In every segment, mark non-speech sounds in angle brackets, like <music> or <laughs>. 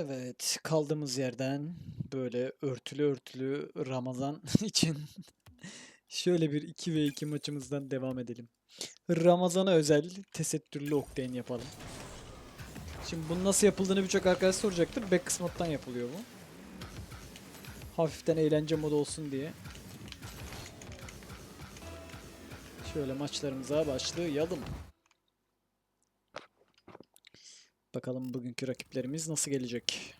Evet, kaldığımız yerden böyle örtülü örtülü Ramazan <laughs> için şöyle bir 2 ve 2 maçımızdan devam edelim. Ramazan'a özel tesettürlü Octane yapalım. Şimdi bunun nasıl yapıldığını birçok arkadaş soracaktır. Back moddan yapılıyor bu. Hafiften eğlence modu olsun diye. Şöyle maçlarımıza başlayalım. Bakalım bugünkü rakiplerimiz nasıl gelecek.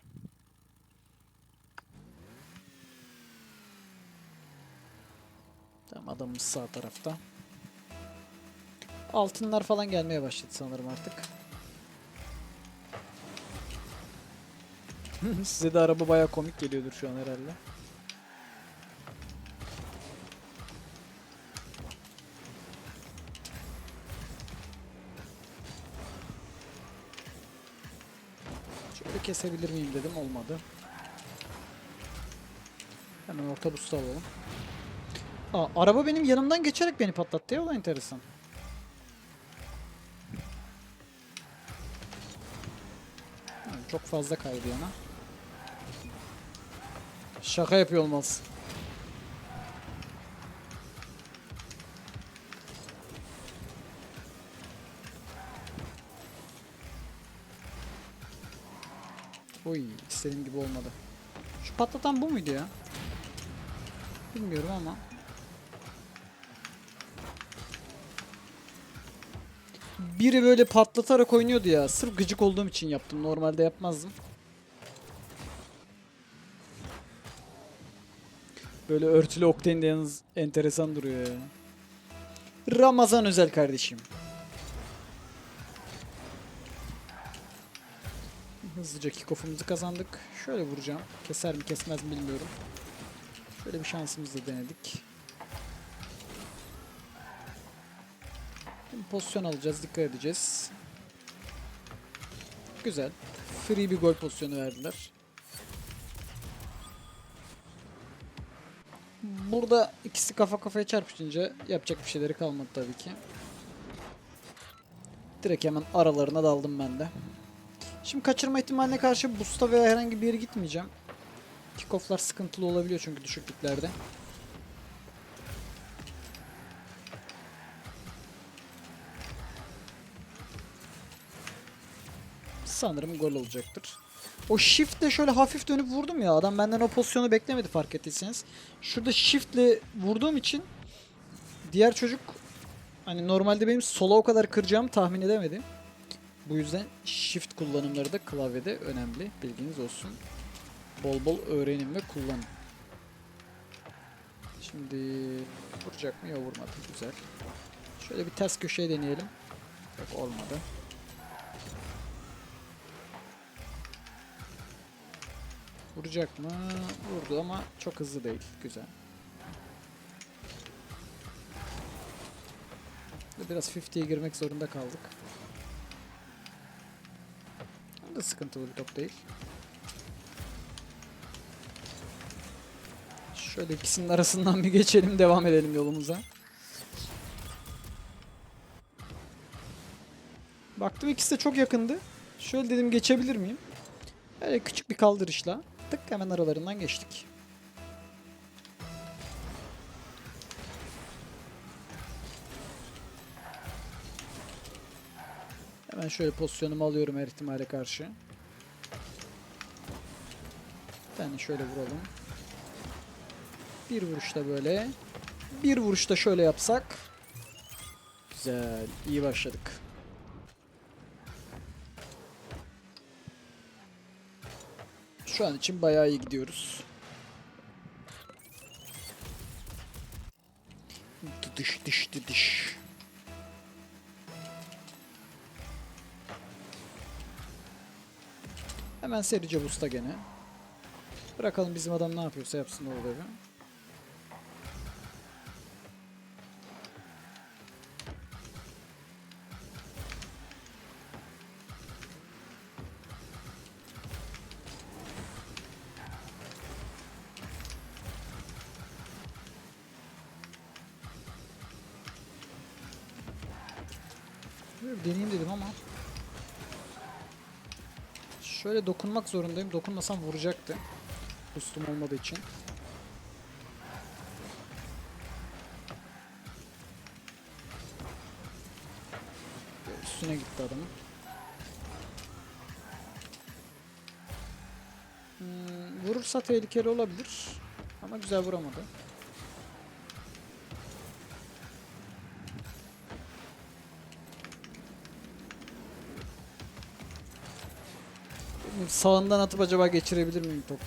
Tamam adamımız sağ tarafta. Altınlar falan gelmeye başladı sanırım artık. <laughs> Size de araba baya komik geliyordur şu an herhalde. Şöyle kesebilir miyim dedim olmadı. Hemen orta boost alalım. Aa, araba benim yanımdan geçerek beni patlattı ya o da enteresan. Ha, Çok fazla kaydı yana. Şaka yapıyor olmaz. Oy istediğim gibi olmadı. Şu patlatan bu muydu ya? Bilmiyorum ama. Biri böyle patlatarak oynuyordu ya. Sırf gıcık olduğum için yaptım. Normalde yapmazdım. Böyle örtülü Octane de yalnız enteresan duruyor ya. Ramazan özel kardeşim. Hızlıca kickoff'umuzu kazandık. Şöyle vuracağım. Keser mi kesmez mi bilmiyorum. Şöyle bir şansımızı denedik. Şimdi pozisyon alacağız. Dikkat edeceğiz. Güzel. Free bir gol pozisyonu verdiler. Burada ikisi kafa kafaya çarpışınca yapacak bir şeyleri kalmadı tabii ki. Direkt hemen aralarına daldım ben de. Şimdi kaçırma ihtimaline karşı boost'a veya herhangi bir yere gitmeyeceğim. Kickoff'lar sıkıntılı olabiliyor çünkü düşüklüklerde. Sanırım gol olacaktır. O shift'le şöyle hafif dönüp vurdum ya. Adam benden o pozisyonu beklemedi fark ettiyseniz. Şurada shift'le vurduğum için diğer çocuk hani normalde benim sola o kadar kıracağımı tahmin edemedi. Bu yüzden shift kullanımları da klavyede önemli. Bilginiz olsun. Bol bol öğrenin ve kullanın. Şimdi vuracak mı? Yok vurmadı. Güzel. Şöyle bir ters köşeye deneyelim. Yok olmadı. Vuracak mı? Vurdu ama çok hızlı değil. Güzel. Biraz 50'ye girmek zorunda kaldık. Da sıkıntılı bir top değil. Şöyle ikisinin arasından bir geçelim devam edelim yolumuza. Baktım ikisi de çok yakındı. Şöyle dedim geçebilir miyim? Böyle küçük bir kaldırışla tık hemen aralarından geçtik. Şöyle pozisyonumu alıyorum her ihtimale karşı. Bir tane şöyle vuralım. Bir vuruşta böyle. Bir vuruşta şöyle yapsak. Güzel. iyi başladık. Şu an için bayağı iyi gidiyoruz. Dıdış dış dıdış. Hemen serice busta gene. Bırakalım bizim adam ne yapıyorsa yapsın. Böyle bir deneyeyim dedim ama. Şöyle dokunmak zorundayım. Dokunmasam vuracaktı. Boostum olmadığı için. Üstüne gitti adamın. Hmm, vurursa tehlikeli olabilir. Ama güzel vuramadı. Sağından atıp acaba geçirebilir miyim topu?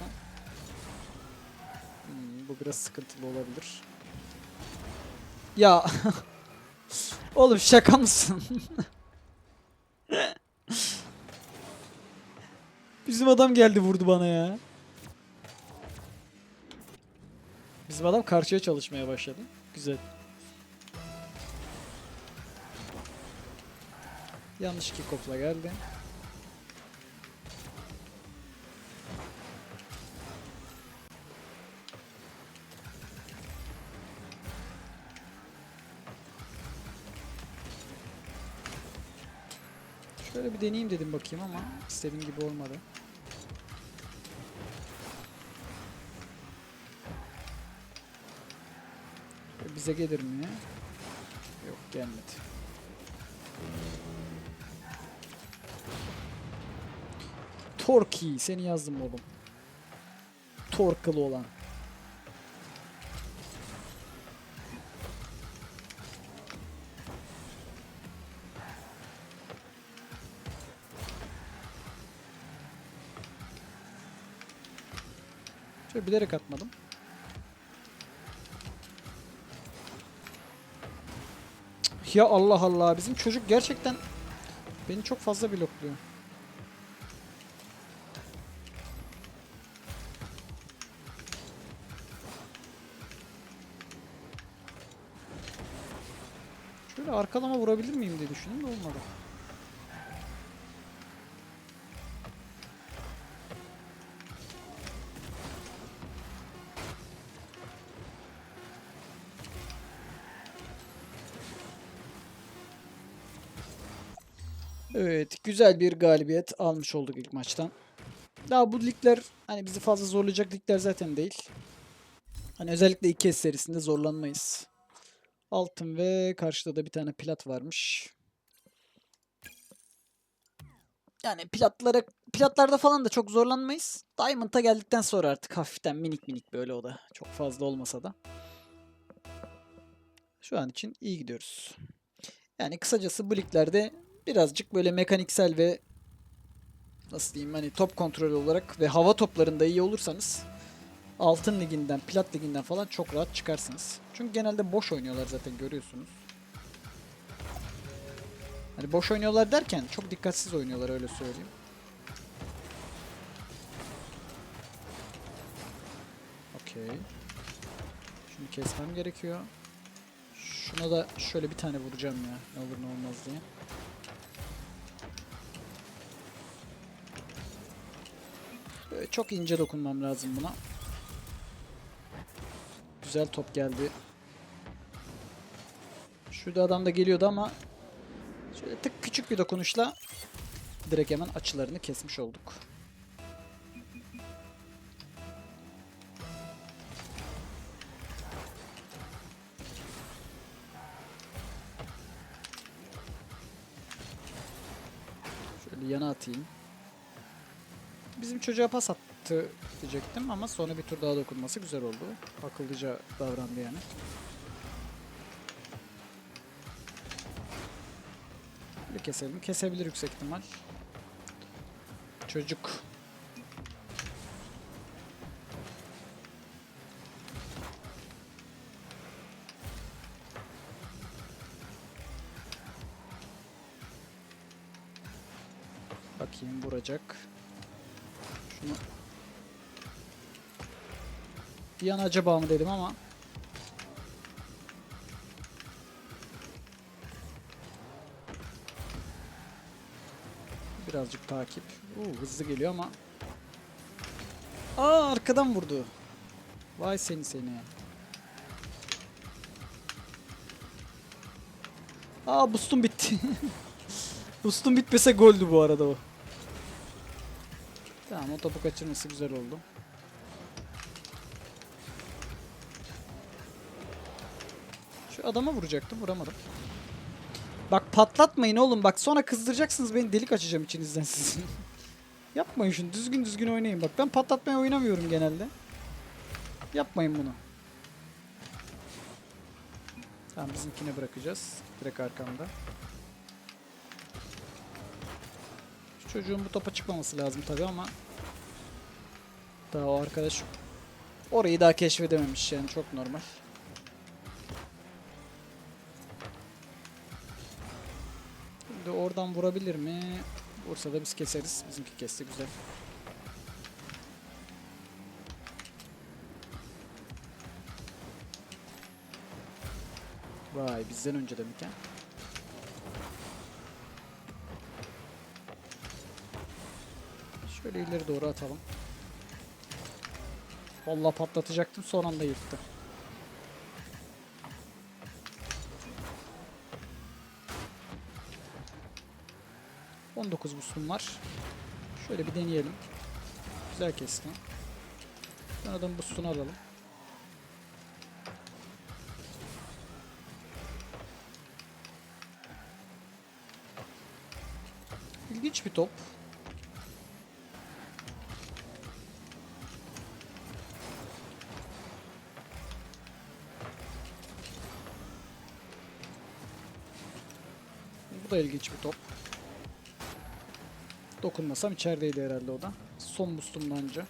Hmm, bu biraz sıkıntılı olabilir. Ya <laughs> Oğlum şaka mısın? <laughs> Bizim adam geldi vurdu bana ya. Bizim adam karşıya çalışmaya başladı. Güzel. Yanlış kickoff'la geldi. Şöyle bir deneyeyim dedim bakayım ama istediğim gibi olmadı. Bize gelir mi? Yok gelmedi. Torki seni yazdım oğlum. Torkılı olan. Şöyle bilerek atmadım. Ya Allah Allah bizim çocuk gerçekten beni çok fazla blokluyor. Şöyle arkalama vurabilir miyim diye düşündüm de olmadı. Güzel bir galibiyet almış olduk ilk maçtan. Daha bu ligler hani bizi fazla zorlayacak ligler zaten değil. Hani özellikle iki serisinde zorlanmayız. Altın ve karşıda da bir tane plat varmış. Yani platlara platlarda falan da çok zorlanmayız. Diamond'a geldikten sonra artık hafiften minik minik böyle o da. Çok fazla olmasa da. Şu an için iyi gidiyoruz. Yani kısacası bu liglerde birazcık böyle mekaniksel ve nasıl diyeyim hani top kontrolü olarak ve hava toplarında iyi olursanız altın liginden, plat liginden falan çok rahat çıkarsınız. Çünkü genelde boş oynuyorlar zaten görüyorsunuz. Hani boş oynuyorlar derken çok dikkatsiz oynuyorlar öyle söyleyeyim. Okey. Şunu kesmem gerekiyor. Şuna da şöyle bir tane vuracağım ya. Ne olur ne olmaz diye. Böyle çok ince dokunmam lazım buna. Güzel top geldi. Şurada adam da geliyordu ama şöyle tık küçük bir dokunuşla direkt hemen açılarını kesmiş olduk. Şöyle yana atayım. Bizim çocuğa pas attı diyecektim ama sonra bir tur daha dokunması güzel oldu. Akıllıca davrandı yani. Bir keselim. Kesebilir yüksek ihtimal. Çocuk. Bakayım vuracak. Şunu bir an acaba mı dedim ama birazcık takip. Oo, hızlı geliyor ama Aa arkadan vurdu. Vay seni seni. Aa boostum bitti. <laughs> boostum bitmese goldü bu arada o. Tamam o topu kaçırması güzel oldu. Şu adama vuracaktım vuramadım. Bak patlatmayın oğlum bak sonra kızdıracaksınız beni delik açacağım içinizden sizin. <laughs> Yapmayın şunu düzgün düzgün oynayın bak ben patlatmaya oynamıyorum genelde. Yapmayın bunu. Tamam bizimkine bırakacağız. Direkt arkamda. Şu çocuğun bu topa çıkmaması lazım tabii ama daha o arkadaş orayı daha keşfedememiş yani çok normal. Şimdi oradan vurabilir mi? Vursa da biz keseriz. Bizimki kesti güzel. Vay bizden önce demek ha. Şöyle ileri doğru atalım. Vallahi patlatacaktım son anda yırttı. On dokuz var. Şöyle bir deneyelim. Güzel kesti. Ben adamın boostunu alalım. İlginç bir top. Da ilginç bir top. Dokunmasam içerideydi herhalde o da. Son boostumdan önce.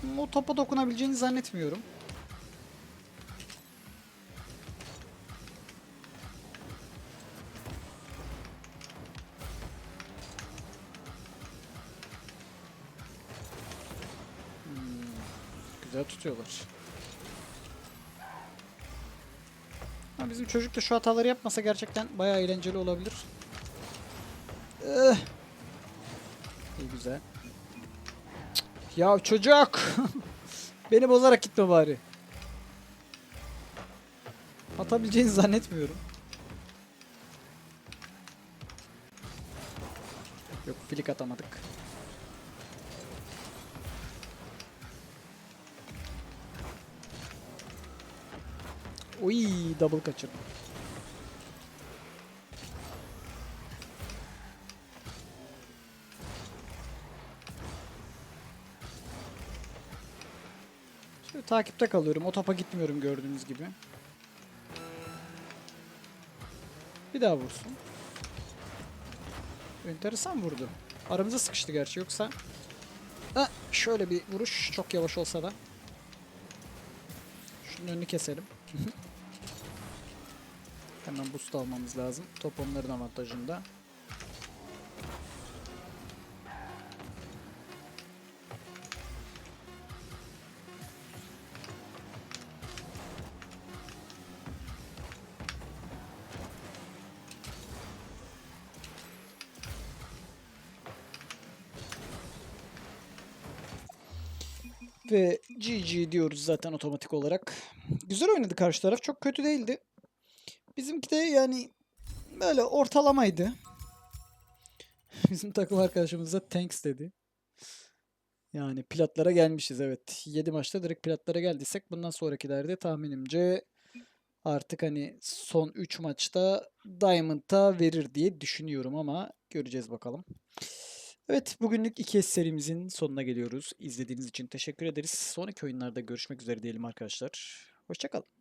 Şimdi o topa dokunabileceğini zannetmiyorum. Hmm, Güzel tutuyorlar. Bizim çocuk da şu hataları yapmasa gerçekten bayağı eğlenceli olabilir. Eh. İyi güzel. Ya çocuk! <laughs> Beni bozarak gitme bari. Atabileceğini zannetmiyorum. Yok flik atamadık. Oy double kaçırdım. Şöyle takipte kalıyorum. O topa gitmiyorum gördüğünüz gibi. Bir daha vursun. Enteresan vurdu. Aramıza sıkıştı gerçi yoksa. Ha, şöyle bir vuruş çok yavaş olsa da. Şunun önünü keselim. <laughs> Hemen boost almamız lazım. Top onların avantajında. Ve GG diyoruz zaten otomatik olarak. Güzel oynadı karşı taraf. Çok kötü değildi. Bizimki de yani böyle ortalamaydı. <laughs> Bizim takım arkadaşımız da thanks dedi. Yani platlara gelmişiz evet. 7 maçta direkt platlara geldiysek bundan sonrakilerde tahminimce artık hani son 3 maçta Diamond'a verir diye düşünüyorum ama göreceğiz bakalım. Evet bugünlük 2S serimizin sonuna geliyoruz. İzlediğiniz için teşekkür ederiz. Sonraki oyunlarda görüşmek üzere diyelim arkadaşlar. Hoşçakalın.